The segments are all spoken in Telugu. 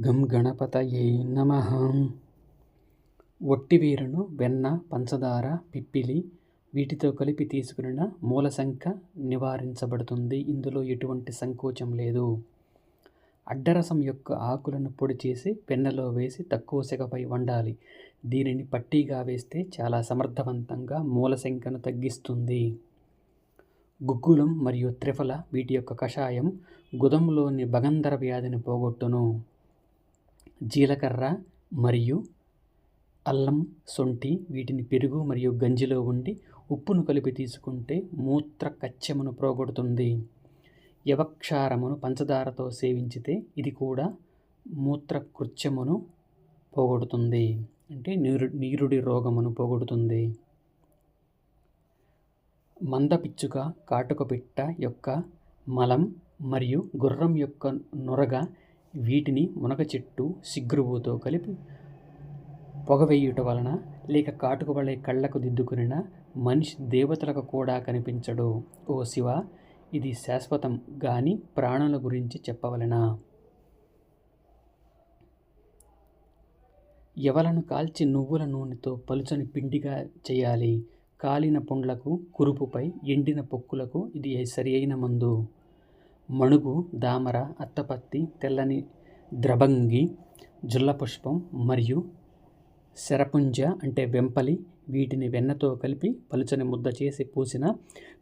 గం గణపతయే నమ. ఒట్టివీరును వెన్న పంచదార పిప్పిలి వీటితో కలిపి తీసుకున్న సంఖ్య నివారించబడుతుంది. ఇందులో ఎటువంటి సంకోచం లేదు. అడ్డరసం యొక్క ఆకులను పొడి చేసి వెన్నలో వేసి తక్కువ సెగపై వండాలి. దీనిని పట్టీగా వేస్తే చాలా సమర్థవంతంగా మూల సంఖ్యను తగ్గిస్తుంది. గుగ్గులం మరియు త్రిఫల వీటి యొక్క కషాయం గుదంలోని భగంధర వ్యాధిని పోగొట్టును. జీలకర్ర మరియు అల్లం శొంఠి వీటిని పెరుగు మరియు గంజిలో ఉండి ఉప్పును కలిపి తీసుకుంటే మూత్ర కచ్చమును పోగొడుతుంది. యవక్షారమును పంచదారతో సేవించితే ఇది కూడా మూత్ర కృత్యమును పోగొడుతుంది. అంటే నీరు నీరుడి రోగమును పోగొడుతుంది. మందపిచ్చుక కాటుక పిట్ట యొక్క మలం మరియు గుర్రం యొక్క నొరగ వీటిని మునగ చెట్టు సిగ్రువుతో కలిపి పొగవేయుట వలన లేక కాటుక వలె కళ్ళకు దిద్దుకునిన మనిషి దేవతలకు కూడా కనిపించడు. ఓ శివ ఇది శాశ్వతం గాని ప్రాణుల గురించి చెప్పవలనా? ఎవలను కాల్చి నువ్వుల నూనెతో పలుచని పిండిగా చేయాలి? కాలిన పుండ్లకు కురుపుపై ఎండిన పొక్కులకు ఇది సరి అయిన మందు. మణుగు దామర అత్తపత్తి తెల్లని ద్రబంగి జుల్లపుష్పం మరియు శరపుంజ అంటే వెంపలి వీటిని వెన్నతో కలిపి పలుచని ముద్ద చేసి పూసిన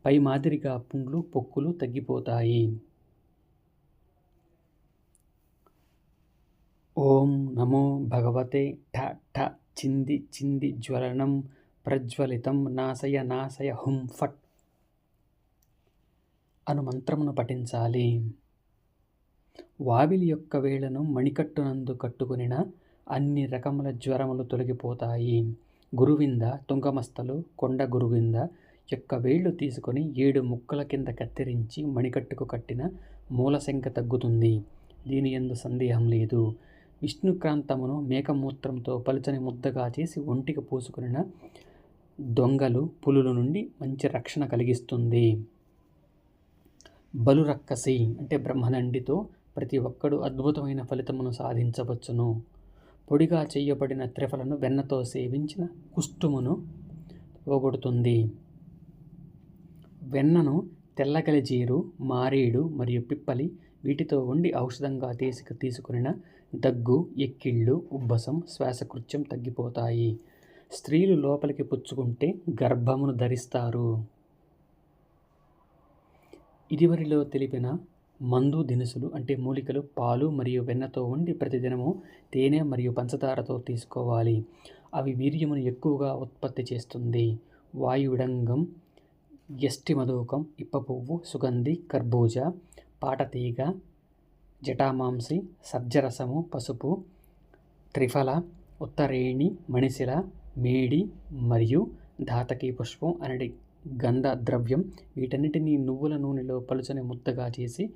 పై మాదిరిగా పుండ్లు పొక్కులు తగ్గిపోతాయి. ఓం నమో భగవతే ఠ ఠ చింది చింది జ్వలనం ప్రజ్వలితం నాశయ నాశయ హుం ఫట్ అను మంత్రమును పఠించాలి. వావిలి యొక్క వేళను మణికట్టునందు కట్టుకునిన అన్ని రకముల జ్వరములు తొలగిపోతాయి. గురువింద తుంగమస్తలు కొండ గురువింద యొక్క వేళ్ళు తీసుకొని ఏడు ముక్కల కింద కత్తిరించి మణికట్టుకు కట్టిన మూలశంక తగ్గుతుంది. దీని ఎందు సందేహం లేదు. విష్ణుక్రాంతమును మేకమూత్రంతో పలుచని ముద్దగా చేసి ఒంటికి పూసుకునిన దొంగలు పులుల నుండి మంచి రక్షణ కలిగిస్తుంది. బలురక్కసి అంటే బ్రహ్మనండితో ప్రతి ఒక్కడు అద్భుతమైన ఫలితమును సాధించవచ్చును. పొడిగా చేయబడిన త్రిఫలను వెన్నతో సేవించిన కుష్టుమును పోగొడుతుంది. వెన్నను తెల్లగలిజీరు మారేడు మరియు పిప్పలి వీటితో ఉండి ఔషధంగా తీసుకు తీసుకున్న దగ్గు ఎక్కిళ్ళు ఉబ్బసం శ్వాసకృత్యం తగ్గిపోతాయి. స్త్రీలు లోపలికి పుచ్చుకుంటే గర్భమును ధరిస్తారు. ఇదివరిలో తెలిపిన మందు దినుసులు అంటే మూలికలు పాలు మరియు వెన్నతో ఉండి ప్రతిదినము తేనె మరియు పంచదారతో తీసుకోవాలి. అవి వీర్యమును ఎక్కువగా ఉత్పత్తి చేస్తుంది. వాయువిడంగం ఎస్టి మధుకం ఇప్ప పువ్వు సుగంధి కర్బూజ పాటతీగ జటామాంసి సబ్జరసము పసుపు త్రిఫల ఉత్తరేణి మణిశిల మేడి మరియు ధాతకి పుష్పం అనడి. గంధ ద్రవ్యం వీటన్నిటినీ నువ్వుల నూనెలో పలుచని ముద్దగా చేసి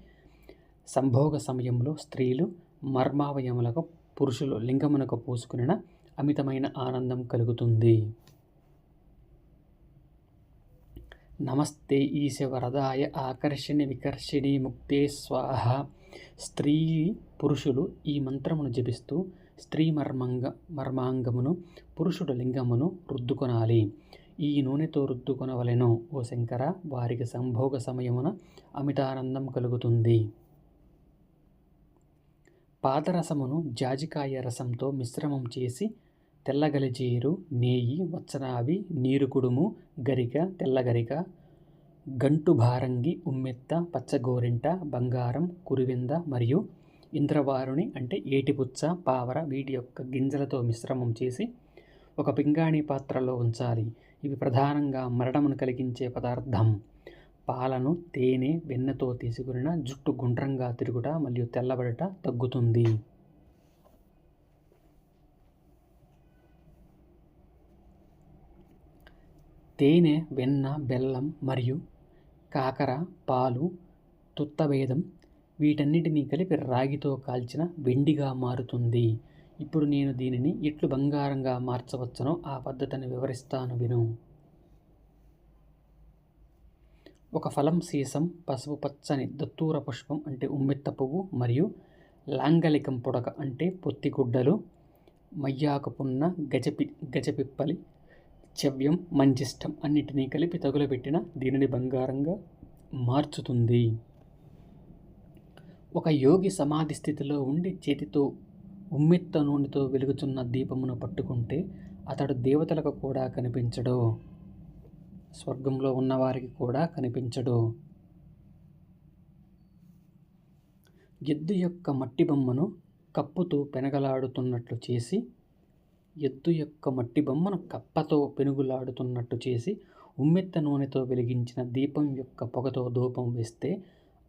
సంభోగ సమయంలో స్త్రీలు మర్మావయములకు పురుషులు లింగమునకు పూసుకునిన అమితమైన ఆనందం కలుగుతుంది. నమస్తే ఈశవరదాయ ఆకర్షణ ఆకర్షణి వికర్షిణి ముక్తే స్వాహ. స్త్రీ పురుషులు ఈ మంత్రమును జపిస్తూ స్త్రీ మర్మంగ మర్మాంగమును పురుషుడు లింగమును రుద్దుకొనాలి. ఈ నూనెతో రుద్దుకొనవలెను ఓ శంకర! వారికి సంభోగ సమయమున అమితానందం కలుగుతుంది. పాదరసమును జాజికాయ రసంతో మిశ్రమం చేసి తెల్లగలిజీరు నేయి వచ్చనావి నీరుకుడుము గరిక తెల్లగరిక గంటు భారంగి ఉమ్మెత్త పచ్చగోరింట బంగారం కురివింద మరియు ఇంద్రవారుని అంటే ఏటిపుచ్చ పావర వీటి యొక్క గింజలతో మిశ్రమం చేసి ఒక పింగాణి పాత్రలో ఉంచాలి. ఇవి ప్రధానంగా మరణమును కలిగించే పదార్థం. పాలను తేనె వెన్నతో తీసుకున్న జుట్టు గుండ్రంగా తిరుగుట మరియు తెల్లబడట తగ్గుతుంది. తేనె వెన్న బెల్లం మరియు కాకర పాలు తుత్తభేదం వీటన్నిటినీ కలిపి రాగితో కాల్చిన వెండిగా మారుతుంది. ఇప్పుడు నేను దీనిని ఎట్లు బంగారంగా మార్చవచ్చునో ఆ పద్ధతిని వివరిస్తాను విను. ఒక ఫలం సీసం పసుపు పచ్చని దత్తూర పుష్పం అంటే ఉమ్మెత్త పువ్వు మరియు లాంగలికం పుడక అంటే పొత్తిగుడ్డలు మయ్యాకు పున్న గజపి గజపిప్పలి చవ్యం మంచిష్టం అన్నిటినీ కలిపి తగులబెట్టిన దీనిని బంగారంగా మార్చుతుంది. ఒక యోగి సమాధి స్థితిలో ఉండి చేతితో ఉమ్మెత్త నూనెతో వెలుగుతున్న దీపమును పట్టుకుంటే అతడు దేవతలకు కూడా కనిపించడు. స్వర్గంలో ఉన్నవారికి కూడా కనిపించడు. ఎద్దు యొక్క మట్టి బొమ్మను కప్పుతో పెనగలాడుతున్నట్లు చేసి ఎద్దు యొక్క మట్టి బొమ్మను కప్పతో పెనుగులాడుతున్నట్టు చేసి ఉమ్మెత్త నూనెతో వెలిగించిన దీపం యొక్క పొగతో ధూపం వేస్తే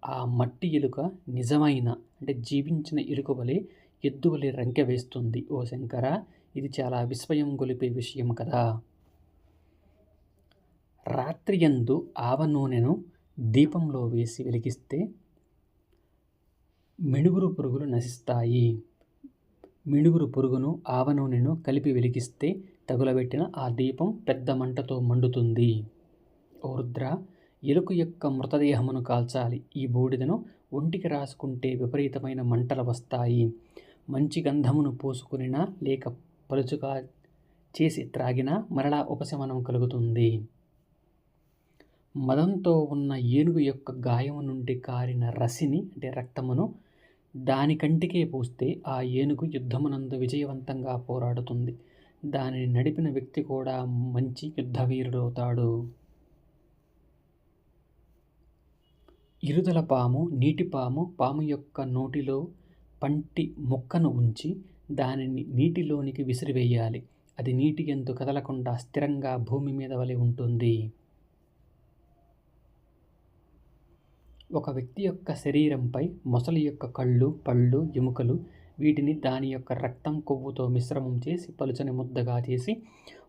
ఆ మట్టి ఎలుక నిజమైన అంటే జీవించిన ఎలుక వలె ఎద్దువలి రంకె వేస్తుంది ఓ శంకర! ఇది చాలా విస్మయం గొలిపే విషయం కదా! రాత్రియందు ఆవ నూనెను దీపంలో వేసి వెలిగిస్తే మిణుగురు పురుగులు నశిస్తాయి. మిణుగురు పురుగును ఆవ నూనెను కలిపి వెలిగిస్తే తగులబెట్టిన ఆ దీపం పెద్ద మంటతో మండుతుంది. ఓ రుద్ర ఎలుక యొక్క మృతదేహమును కాల్చాలి. ఈ బూడిదను ఒంటికి రాసుకుంటే విపరీతమైన మంటలు వస్తాయి. మంచి గంధమును పోసుకునినా లేక పలుచుగా చేసి త్రాగినా మరలా ఉపశమనం కలుగుతుంది. మదంతో ఉన్న ఏనుగు యొక్క గాయము నుండి కారిన రసిని అంటే రక్తమును దాని కంటికే పూస్తే ఆ ఏనుగు యుద్ధమునందు విజయవంతంగా పోరాడుతుంది. దానిని నడిపిన వ్యక్తి కూడా మంచి యుద్ధవీరుడవుతాడు. ఇరుదల పాము నీటి పాము పాము యొక్క నోటిలో పంటి మొక్కను ఉంచి దానిని నీటిలోనికి విసిరివేయాలి. అది నీటి ఎందు కదలకుండా స్థిరంగా భూమి మీద వలె ఉంటుంది. ఒక వ్యక్తి యొక్క శరీరంపై మొసలి యొక్క కళ్ళు పళ్ళు ఎముకలు వీటిని దాని యొక్క రక్తం కొవ్వుతో మిశ్రమం చేసి పలుచని ముద్దగా చేసి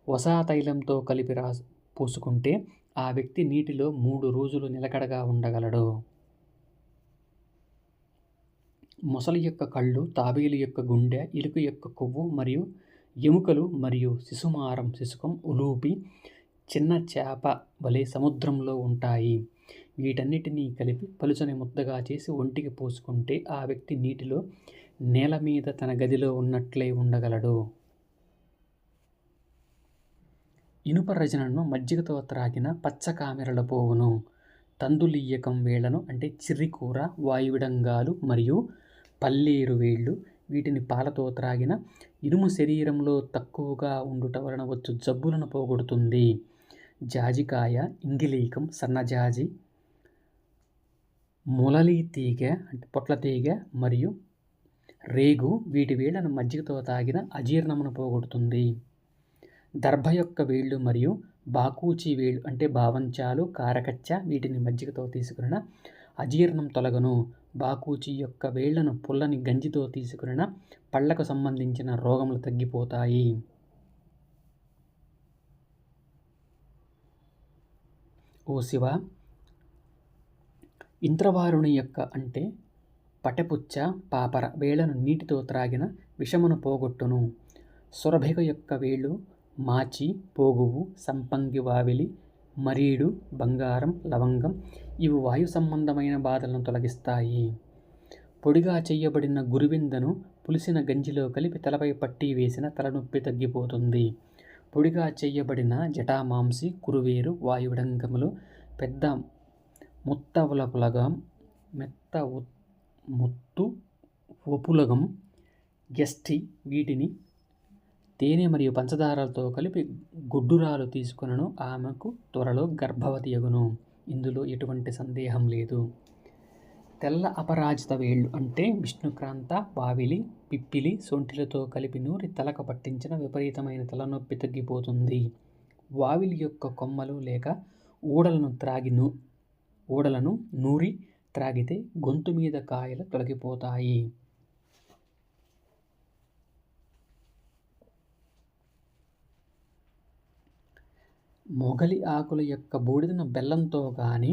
వసా తైలంతో కలిపి రా పూసుకుంటే ఆ వ్యక్తి నీటిలో మూడు రోజులు నిలకడగా ఉండగలడు. మొసలి యొక్క కళ్ళు తాబేలు యొక్క గుండె ఇలుక యొక్క కొవ్వు మరియు ఎముకలు మరియు శిశుమారం శిశుకం ఉలూపి చిన్న చేప వలె సముద్రంలో ఉంటాయి. వీటన్నిటినీ కలిపి పలుచని ముద్దగా చేసి ఒంటికి పోసుకుంటే ఆ వ్యక్తి నీటిలో నేల మీద తన గదిలో ఉన్నట్లే ఉండగలడు. ఇనుప రజనను మజ్జిగతో త్రాగిన పచ్చ కామెరల పోవును తందులీయకం వేళను అంటే చిర్రికూర వాయువిడంగాలు మరియు పల్లేరు వేళ్ళు. వీటిని పాలతో త్రాగిన ఇనుము శరీరంలో తక్కువగా ఉండుట వలన వచ్చు జబ్బులను పోగొడుతుంది. జాజికాయ ఇంగిలీకం సన్నజాజి ములలి తీగ అంటే పొట్ల తీగ మరియు రేగు వీటి వేళ్ళను మజ్జిగతో తాగిన అజీర్ణమును పోగొడుతుంది. దర్భ యొక్క వేళ్ళు మరియు బాకూచి వేళ్ళు అంటే భావంచాలు కారకచ్చ వీటిని మజ్జిగతో తీసుకున్న అజీర్ణం తొలగను. బాకూచి యొక్క వేళ్ళను పుల్లని గంజితో తీసుకున్న పళ్ళకు సంబంధించిన రోగములు తగ్గిపోతాయి. ఓ శివ ఇంద్రవారుని యొక్క అంటే పటపుచ్చ పాపర వేళ్ళను నీటితో త్రాగిన విషమును పోగొట్టును. సురభిక యొక్క వేళ్ళు మాచి పోగువు సంపంగి వావిలి మరీడు బంగారం లవంగం ఇవి వాయు సంబంధమైన బాధలను తొలగిస్తాయి. పొడిగా చేయబడిన గురువిందను పులిసిన గంజిలో కలిపి తలపై పట్టి వేసిన తలనొప్పి తగ్గిపోతుంది. పొడిగా చేయబడిన జటామాంసి కురువేరు వాయుడంగములు పెద్ద ముత్తవులపులగం మెత్త ముత్తు వపులగం గెస్టి వీటిని తేనె మరియు పంచదారలతో కలిపి గుడ్డురాలు తీసుకొనను. ఆమెకు త్వరలో గర్భవతి అగును. ఇందులో ఎటువంటి సందేహం లేదు. తెల్ల అపరాజిత వేళ్ళు అంటే విష్ణుక్రాంత బావిలి పిప్పిలి సొంటిలతో కలిపి నూరి తలకు పట్టించిన విపరీతమైన తలనొప్పి తగ్గిపోతుంది. వావిలి యొక్క కొమ్మలు లేక ఊడలను త్రాగి నూ ఊడలను నూరి త్రాగితే గొంతు మీద కాయలు తొలగిపోతాయి. మొగలి ఆకుల యొక్క బూడిదను బెల్లంతో కానీ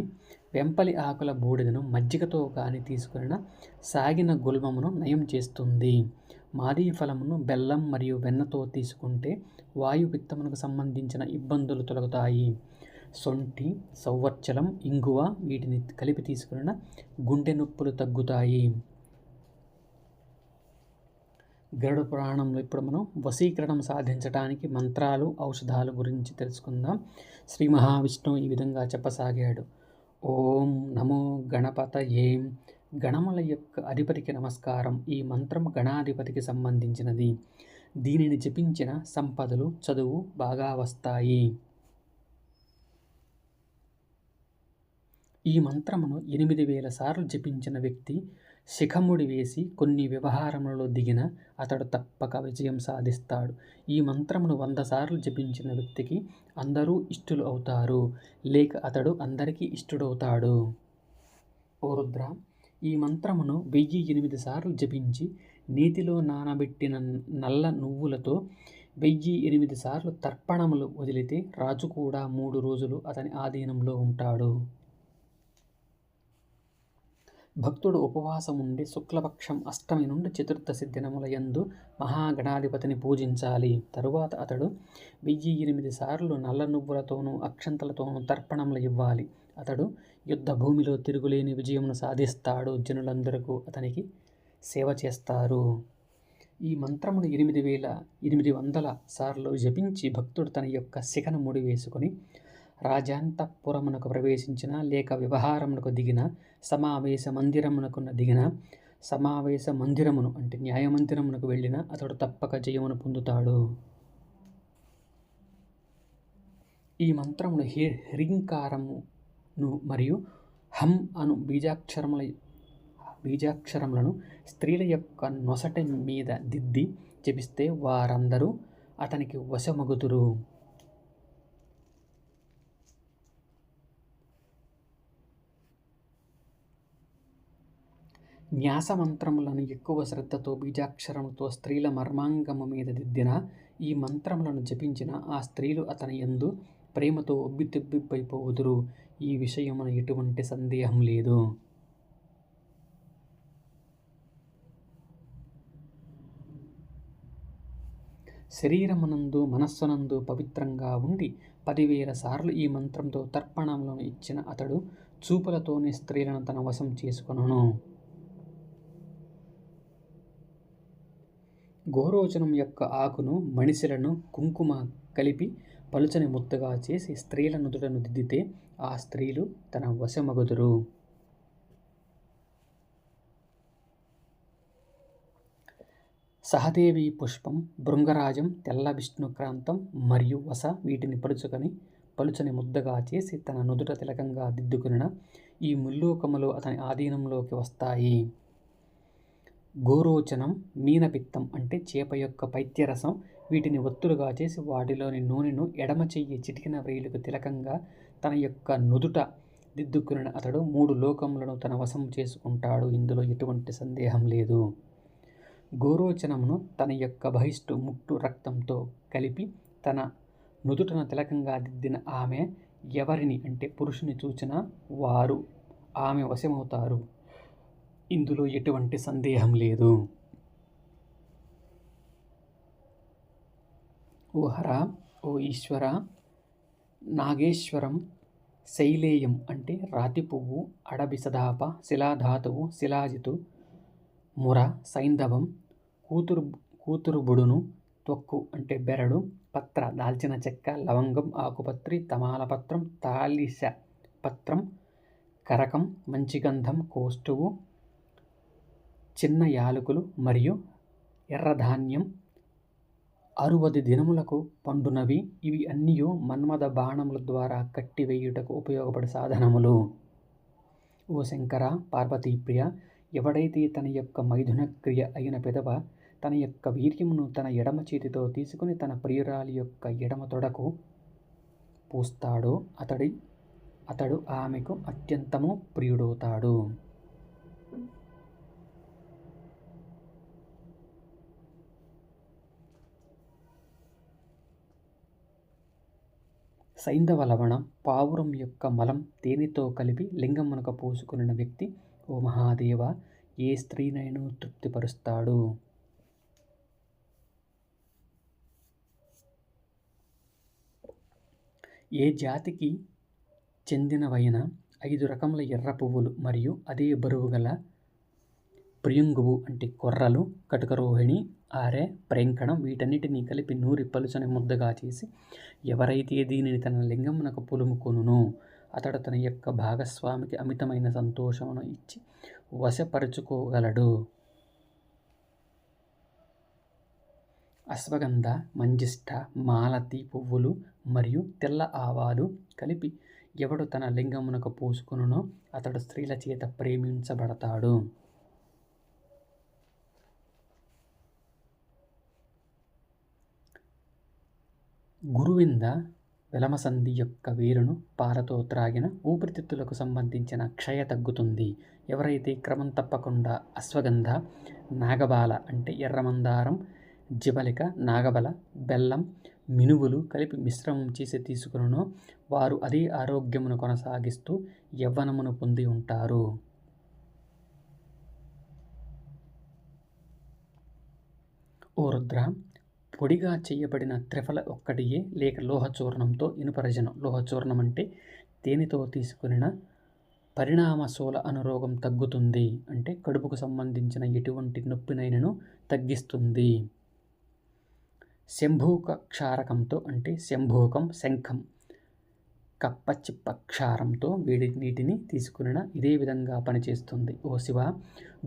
వెంపలి ఆకుల బూడిదను మజ్జిగతో కానీ తీసుకున్న సాగిన గుల్మమును నయం చేస్తుంది. మాదీ ఫలమును బెల్లం మరియు వెన్నతో తీసుకుంటే వాయు పిత్తమునకు సంబంధించిన ఇబ్బందులు తొలగుతాయి. సొంటి సౌవర్చలం ఇంగువ వీటిని కలిపి తీసుకున్న గుండె నొప్పులు తగ్గుతాయి. గరుడ పురాణంలో ఇప్పుడు మనం వశీకరణం సాధించడానికి మంత్రాలు ఔషధాలు గురించి తెలుసుకుందాం. శ్రీ మహావిష్ణువు ఈ విధంగా చెప్పసాగాడు. ఓం నమో గణపత ఏం గణముల యొక్క అధిపతికి నమస్కారం. ఈ మంత్రం గణాధిపతికి సంబంధించినది. దీనిని జపించిన సంపదలు చదువు బాగా వస్తాయి. ఈ మంత్రమును ఎనిమిది వేల సార్లు జపించిన వ్యక్తి శిఖముడి వేసి కొన్ని వ్యవహారములలో దిగిన అతడు తప్పక విజయం సాధిస్తాడు. ఈ మంత్రమును వంద సార్లు జపించిన వ్యక్తికి అందరూ ఇష్టులు అవుతారు. లేక అతడు అందరికీ ఇష్టుడవుతాడు. ఓ రుద్ర ఈ మంత్రమును వెయ్యి ఎనిమిది సార్లు జపించి నీతిలో నానబెట్టిన నల్ల నువ్వులతో వెయ్యి ఎనిమిది సార్లు తర్పణములు వదిలితే రాజు కూడా మూడు రోజులు అతని ఆధీనంలో ఉంటాడు. భక్తుడు ఉపవాసం ఉండి శుక్లపక్షం అష్టమి నుండి చతుర్దశి దినముల యందు మహాగణాధిపతిని పూజించాలి. తరువాత అతడు వెయ్యి ఎనిమిది సార్లు నల్ల నువ్వులతోనూ అక్షంతలతోనూ తర్పణములు ఇవ్వాలి. అతడు యుద్ధ భూమిలో తిరుగులేని విజయమును సాధిస్తాడు. జనులందరకు అతనికి సేవ చేస్తారు. ఈ మంత్రమును ఎనిమిది వేల ఎనిమిది వందల సార్లు జపించి భక్తుడు తన యొక్క శిఖను ముడి వేసుకొని రాజాంతఃపురమునకు ప్రవేశించిన లేక వ్యవహారమునకు దిగిన సమావేశ మందిరమునకున్న దిగిన సమావేశ మందిరమును అంటే న్యాయమందిరమునకు వెళ్ళిన అతడు తప్పక జయమును పొందుతాడు. ఈ మంత్రమును హి హ్రీంకారమును మరియు హం అను బీజాక్షరముల బీజాక్షరములను స్త్రీల యొక్క నొసటి మీద దిద్ది జపిస్తే వారందరూ అతనికి వశమగుతురు న్యాసమంత్రములను ఎక్కువ శ్రద్ధతో బీజాక్షరముతో స్త్రీల మర్మాంగము మీద దిద్దిన ఈ మంత్రములను జపించిన ఆ స్త్రీలు అతని యందు ప్రేమతో ఒబ్బితిబ్బిబ్బైపోవుదురు ఈ విషయమున ఎటువంటి సందేహం లేదు. శరీరమునందు మనస్సునందు పవిత్రంగా ఉండి పదివేల సార్లు ఈ మంత్రంతో తర్పణంలో ఇచ్చిన అతడు చూపులతోనే స్త్రీలను తన వశం చేసుకొనును. గోరోచనం యొక్క ఆకును మణిశిలను కుంకుమ కలిపి పలుచని ముద్దగా చేసి స్త్రీల నుదుటను దిద్దితే ఆ స్త్రీలు తన వశమగుదురు. సహదేవి పుష్పం భృంగరాజం తెల్ల విష్ణుక్రాంతం మరియు వస వీటిని పలుచుకొని పలుచని ముద్దగా చేసి తన నుదుట తిలకంగా దిద్దుకున్న ఈ ముల్లోకములు అతని ఆధీనంలోకి వస్తాయి. గోరోచనం మీనపిత్తం అంటే చేప యొక్క పైత్యరసం. వీటిని ఒత్తులుగా చేసి వాటిలోని నూనెను ఎడమ చెయ్యి చిటికిన వేలుకు తిలకంగా తన యొక్క నుదుట దిద్దుకున్న అతడు మూడు లోకములను తన వశం చేసుకుంటాడు. ఇందులో ఎటువంటి సందేహం లేదు. గోరోచనమును తన యొక్క బహిష్టు ముట్టు రక్తంతో కలిపి తన నుదుటను తిలకంగా దిద్దిన ఆమె ఎవరిని అంటే పురుషుని చూచిన వారు ఆమె వశమవుతారు. ఇందులో ఎటువంటి సందేహం లేదు. ఓ హర ఓ ఈశ్వర నాగేశ్వరం శైలేయం అంటే రాతి పువ్వు అడబి సదాప శిలాధాతువు శిలాజితు ముర సైంధవం కూతురు కూతురు బుడును తొక్కు అంటే బెరడు పత్ర దాల్చిన చెక్క లవంగం ఆకుపత్రి తమాలపత్రం తాలిస పత్రం కరకం మంచిగంధం కోస్టువు చిన్న యాలకులు మరియు ఎర్రధాన్యం అరువది దినములకు పండునవి. ఇవి అన్నీ మన్మథ బాణముల ద్వారా కట్టివేయుటకు ఉపయోగపడే సాధనములు. ఓ శంకర పార్వతీప్రియ ఎవడైతే తన యొక్క మైథున క్రియ అయిన పెదవ తన యొక్క వీర్యమును తన ఎడమ చేతితో తీసుకుని తన ప్రియురాలి యొక్క ఎడమ తొడకు పూస్తాడో అతడి అతడు ఆమెకు అత్యంతము ప్రియుడవుతాడు. సైంధవ లవణం పావురం యొక్క మలం తేనెతో కలిపి లింగమునకు పోసుకున్న వ్యక్తి ఓ మహాదేవ ఏ స్త్రీనైనా తృప్తిపరుస్తాడు? ఏ జాతికి చెందినవైన ఐదు రకముల ఎర్ర పువ్వులు మరియు అదే బరువు గల ప్రియంగువు అంటే కొర్రలు కటుకరోహిణి ఆరే ప్రేంకణం వీటన్నిటినీ కలిపి నూరి పలుచని ముద్దగా చేసి ఎవరైతే దీనిని తన లింగమునకు పులుముకొనునో అతడు తన యొక్క భాగస్వామికి అమితమైన సంతోషమును ఇచ్చి వశపరుచుకోగలడు. అశ్వగంధ మంజిష్ట మాలతి పువ్వులు మరియు తెల్ల ఆవాలు కలిపి ఎవడు తన లింగమునకు పూసుకొనునో అతడు స్త్రీల చేత ప్రేమించబడతాడు. గురువింద వెలమసంధి యొక్క వేరును పాలతో త్రాగిన ఊపిరితిత్తులకు సంబంధించిన క్షయ తగ్గుతుంది. ఎవరైతే క్రమం తప్పకుండా అశ్వగంధ నాగబాల అంటే ఎర్రమందారం జిబలిక నాగబల బెల్లం మినువులు కలిపి మిశ్రమం చేసి తీసుకునో వారు అదే ఆరోగ్యమును కొనసాగిస్తూ యవ్వనమును పొంది ఉంటారు. ఓ రుద్ర పొడిగా చేయబడిన త్రిఫల ఒక్కటియే లేక లోహచూర్ణంతో ఇనుపరజనం. లోహచూర్ణం అంటే తేనెతో తీసుకున్న పరిణామశూల అనురోగం తగ్గుతుంది అంటే కడుపుకు సంబంధించిన ఎటువంటి నొప్పినైనను తగ్గిస్తుంది. శంభూక క్షారకంతో అంటే శంభూకం శంఖం. కప్పచిప్ప క్షారంతో వేడి నీటిని తీసుకున్న ఇదే విధంగా పనిచేస్తుంది. ఓ శివ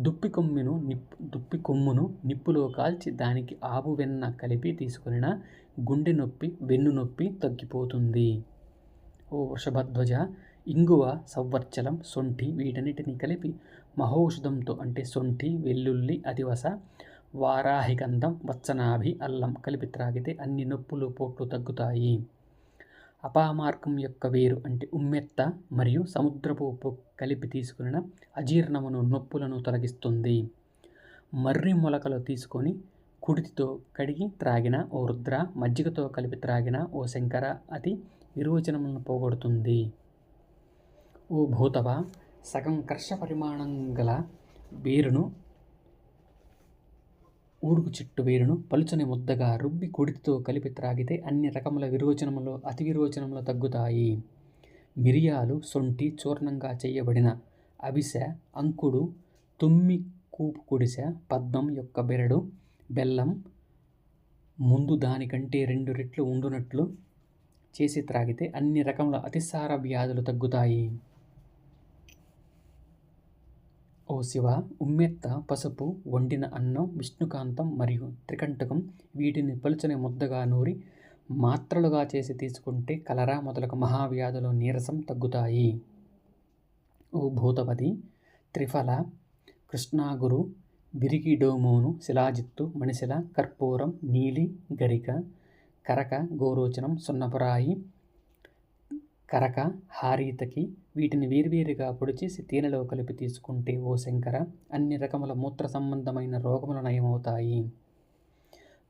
దుప్పి కొమ్మును నిప్పు దుప్పి కొమ్మును నిప్పులో కాల్చి దానికి ఆవు వెన్న కలిపి తీసుకున్న గుండె నొప్పి వెన్ను నొప్పి తగ్గిపోతుంది. ఓ వృషభధ్వజ ఇంగువ సవ్వర్చలం సొంఠి వీటన్నిటిని కలిపి మహౌషధంతో అంటే సొంఠి వెల్లుల్లి అదివస వారాహిగంధం వత్సనాభి అల్లం కలిపి త్రాగితే అన్ని నొప్పులు పోట్లు తగ్గుతాయి. అపామార్గం యొక్క వేరు అంటే ఉమ్మెత్త మరియు సముద్రపు ఉప్పు కలిపి తీసుకున్న అజీర్ణమును నొప్పులను తొలగిస్తుంది. మర్రి మొలకలు తీసుకొని కుడితితో కడిగి త్రాగిన ఓ రుద్ర మజ్జిగతో కలిపి త్రాగిన ఓ శంకర అతి విరోచనములను పోగొడుతుంది. ఓ భూతవ సగం కర్ష పరిమాణం గల వేరును ఊడుకు చెట్టు వేరును పలుచని ముద్దగా రుబ్బి కుడితితో కలిపి త్రాగితే అన్ని రకముల విరోచనములు అతి విరోచనములు తగ్గుతాయి. మిరియాలు సొంటి చూర్ణంగా చేయబడిన అవిసె అంకుడు తుమ్మి కూపు కుడిసె పద్మం యొక్క బెరడు బెల్లం ముందు దానికంటే రెండు రెట్లు ఉండునట్లు చేసి త్రాగితే అన్ని రకముల అతిసార వ్యాధులు తగ్గుతాయి. ఓ శివ ఉమ్మెత్త పసుపు వండిన అన్నం విష్ణుకాంతం మరియు త్రికంటకం వీటిని పలుచని ముద్దగా నూరి మాత్రలుగా చేసి తీసుకుంటే కలరా మొదలగు మహావ్యాధులు నీరసం తగ్గుతాయి. ఓ భూతపతి త్రిఫల కృష్ణాగురు బిరిగిడోమోను శిలాజిత్తు మణిశిల కర్పూరం నీలి గరిక కరక గోరోచనం సున్నపురాయి కరక హారీతకి వీటిని వేర్వేరుగా పొడి చేసి తేనెలో కలిపి తీసుకుంటే ఓ శంకర అన్ని రకముల మూత్ర సంబంధమైన రోగములు నయమవుతాయి.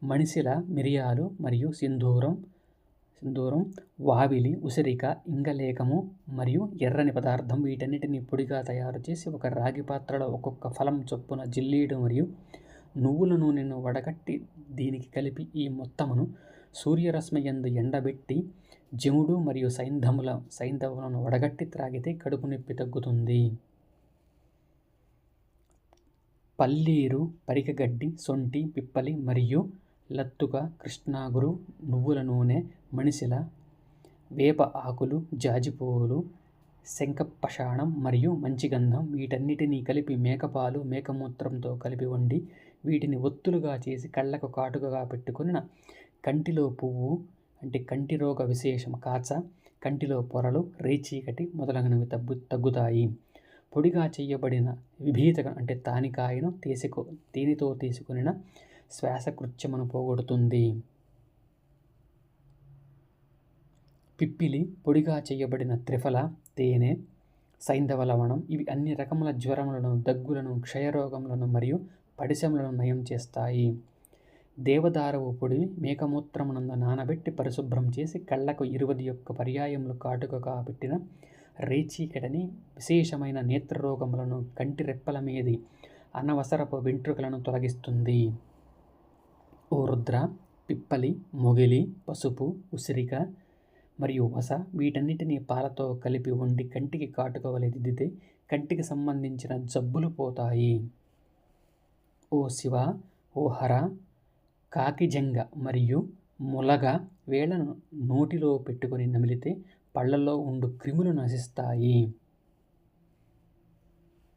మనిషిల మిరియాలు మరియు సింధూరం సింధూరం వావిలి ఉసిరిక ఇంగలేకము మరియు ఎర్రని పదార్థం వీటన్నిటిని పొడిగా తయారు చేసి ఒక రాగి పాత్రలో ఒక్కొక్క ఫలం చొప్పున జిల్లీడు మరియు నువ్వుల నూనెను వడగట్టి దీనికి కలిపి ఈ మొత్తమును సూర్యరశ్మి ఎందు ఎండబెట్టి జముడు మరియు సైంధముల సైంధవులను వడగట్టి త్రాగితే కడుపు నొప్పి తగ్గుతుంది. పల్లీరు పరికగడ్డి సొంటి పిప్పలి మరియు లత్తుక కృష్ణాగురు నువ్వుల నూనె మణిశిల వేప ఆకులు జాజిపోవులు శంఖపషాణం మరియు మంచిగంధం వీటన్నిటినీ కలిపి మేకపాలు మేకమూత్రంతో కలిపి వండి వీటిని ఒత్తులుగా చేసి కళ్ళకు కాటుకగా పెట్టుకున్న కంటిలో పువ్వు అంటే కంటి రోగ విశేషం కాచ కంటిలో పొరలు రేచీకటి మొదలగునవి తగ్గు తగ్గుతాయి. పొడిగా చేయబడిన విభీతక అంటే తానికాయను తీసుకో తేనెతో తీసుకుని శ్వాసకృత్యమును పోగొడుతుంది. పిప్పిలి పొడిగా చేయబడిన త్రిఫల తేనె సైంధవ లవణం ఇవి అన్ని రకముల జ్వరములను దగ్గులను క్షయరోగములను మరియు పడిశములను నయం చేస్తాయి. దేవదారవు పొడి మేకమూత్రమునందు నానబెట్టి పరిశుభ్రం చేసి కళ్ళకు ఇరువది యొక్క పర్యాయములు కాటుకగా పెట్టిన రేచీకడని విశేషమైన నేత్రరోగములను కంటి రెప్పల మీది అనవసరపు వెంట్రుకలను తొలగిస్తుంది. ఓ రుద్ర పిప్పలి మొగిలి పసుపు ఉసిరిక మరియు వస వీటన్నిటినీ పాలతో కలిపి వండి కంటికి కాటుక దిద్దితే కంటికి సంబంధించిన జబ్బులు పోతాయి. ఓ శివ ఓ హర కాకిజంగ మరియు ములగ వేళ్ళను నోటిలో పెట్టుకొని నమిలితే పళ్ళల్లో ఉండు క్రిములు నశిస్తాయి.